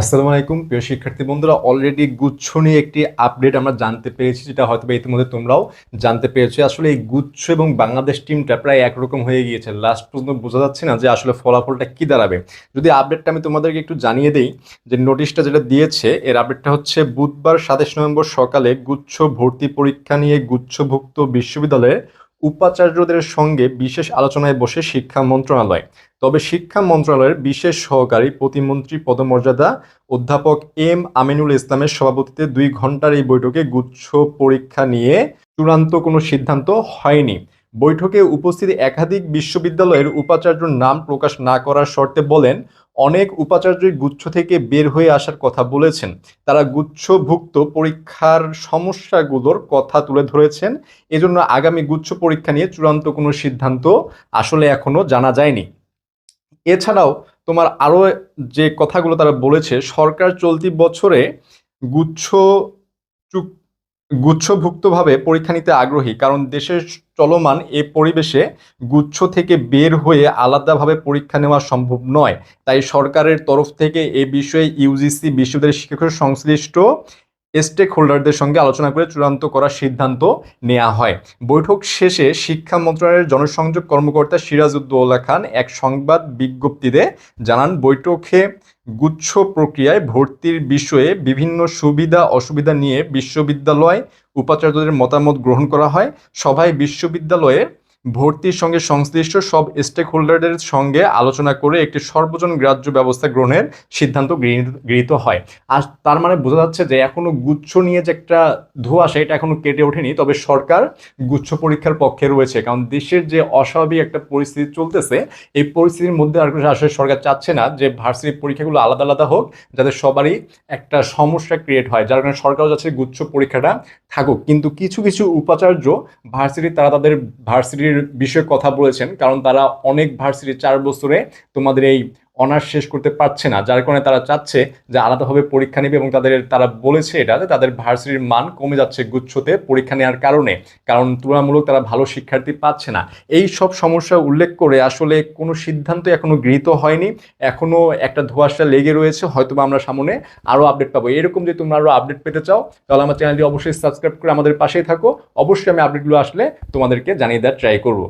আসসালামু আলাইকুম, প্রিয় শিক্ষার্থী বন্ধুরা। অলরেডি গুচ্ছ নিয়ে একটি আপডেট আমরা জানতে পেরেছি, যেটা হয়তো ইতিমধ্যে তোমরাও জানতে পেরেছ। আসলে এই গুচ্ছ এবং বাংলাদেশ টিমটা প্রায় একরকম হয়ে গিয়েছে। লাস্ট পর্যন্ত বোঝা যাচ্ছে না যে আসলে ফলাফলটা কি দাঁড়াবে। যদি আপডেটটা আমি তোমাদেরকে একটু জানিয়ে দিই, যে নোটিশটা যেটা দিয়েছে, এর আপডেটটা হচ্ছে বুধবার সাতাশ নভেম্বর সকালে গুচ্ছ ভর্তি পরীক্ষা নিয়ে গুচ্ছভুক্ত বিশ্ববিদ্যালয়ের উপাচার্যদের সঙ্গে বিশেষ আলোচনায় বসে শিক্ষা মন্ত্রণালয়। তবে শিক্ষা মন্ত্রণালয়ের বিশেষ সহকারী প্রতিমন্ত্রী পদমর্যাদা, অধ্যাপক এম আমিনুল ইসলামের সভাপতিতে দুই ঘণ্টার এই বৈঠকে গুচ্ছ পরীক্ষা নিয়ে চূড়ান্ত কোনো সিদ্ধান্ত হয়নি। বৈঠকে উপস্থিত একাধিক বিশ্ববিদ্যালয়ের উপাচার্যর নাম প্রকাশ না করার শর্তে বলেন, অনেক উপাচার্যই গুচ্ছ থেকে বের হয়ে আসার কথা বলেছেন। তারা গুচ্ছভুক্ত পরীক্ষার সমস্যাগুলোর কথা তুলে ধরেছেন। এজন্য আগামী গুচ্ছ পরীক্ষা নিয়ে চূড়ান্ত কোনো সিদ্ধান্ত আসলে এখনও জানা যায়নি। এছাড়াও তোমার আরও যে কথাগুলো তারা বলেছে, সরকার চলতি বছরে গুচ্ছ গুচ্ছভুক্তভাবে পরীক্ষা নিতে আগ্রহী, কারণ দেশের চলমান এ পরিবেশে গুচ্ছ থেকে বের হয়ে আলাদাভাবে পরীক্ষা নেওয়া সম্ভব নয়। তাই সরকারের তরফ থেকে এ বিষয়ে ইউজিসি বিশ্ববিদ্যালয়ের শিক্ষক সংশ্লিষ্ট স্টেক হোল্ডারদের সঙ্গে আলোচনা করে চূড়ান্ত করার সিদ্ধান্ত নেওয়া হয়। বৈঠক শেষে শিক্ষা মন্ত্রণালয়ের জনসংযোগ কর্মকর্তা সিরাজউদ্দৌলা খান এক সংবাদ বিজ্ঞপ্তিতে জানান, বৈঠকে গুচ্ছ প্রক্রিয়ায় ভর্তির বিষয়ে বিভিন্ন সুবিধা, অসুবিধা নিয়ে বিশ্ববিদ্যালয় উপাচার্যদের মতামত গ্রহণ করা হয়। সভায় বিশ্ববিদ্যালয়ের ভর্তির সঙ্গে সংশ্লিষ্ট সব স্টেক হোল্ডারদের সঙ্গে আলোচনা করে একটি সর্বজন গ্রাহ্য ব্যবস্থা গ্রহণের সিদ্ধান্ত গৃহীত- হয়। আর তার মানে বোঝা যাচ্ছে যে এখনও গুচ্ছ নিয়ে যে একটা ধোঁয়া, সেটা এখনও কেটে ওঠেনি। তবে সরকার গুচ্ছ পরীক্ষার পক্ষে রয়েছে। কারণ দেশের যে অস্বাভাবিক একটা পরিস্থিতি চলতেছে, এই পরিস্থিতির মধ্যে আর আসলে সরকার চাচ্ছে না যে ভার্সিটি পরীক্ষাগুলো আলাদা আলাদা হোক, যাতে সবারই একটা সমস্যা ক্রিয়েট হয়। যার কারণে সরকারও যাচ্ছে গুচ্ছ পরীক্ষাটা থাকুক। কিন্তু কিছু কিছু উপাচার্য ভার্সিটি, তারা তাদের ভার্সিটির বিষয়ে কথা বলেছেন কারণ তারা অনেক ভার্সিটি চার বছরে তোমাদের এই অনার্স শেষ করতে পারছে না। যার কারণে তারা চাচ্ছে যে আলাদাভাবে পরীক্ষা নেবে এবং তাদের, তারা বলেছে এটা যে তাদের ভার্সিটির মান কমে যাচ্ছে গুচ্ছতে পরীক্ষা নেওয়ার কারণে। কারণ তুলনামূলক তারা ভালো শিক্ষার্থী পাচ্ছে না। এই সব সমস্যা উল্লেখ করে আসলে কোনো সিদ্ধান্ত এখনও গৃহীত হয়নি। এখনও একটা ধোঁয়াশা লেগে রয়েছে। হয়তোবা আমরা সামনে আরও আপডেট পাবো। এরকম যে তোমরা আরও আপডেট পেতে চাও, তাহলে আমার চ্যানেলটি অবশ্যই সাবস্ক্রাইব করে আমাদের পাশেই থাকো। অবশ্যই আমি আপডেটগুলো আসলে তোমাদেরকে জানিয়ে দেওয়ার ট্রাই করব।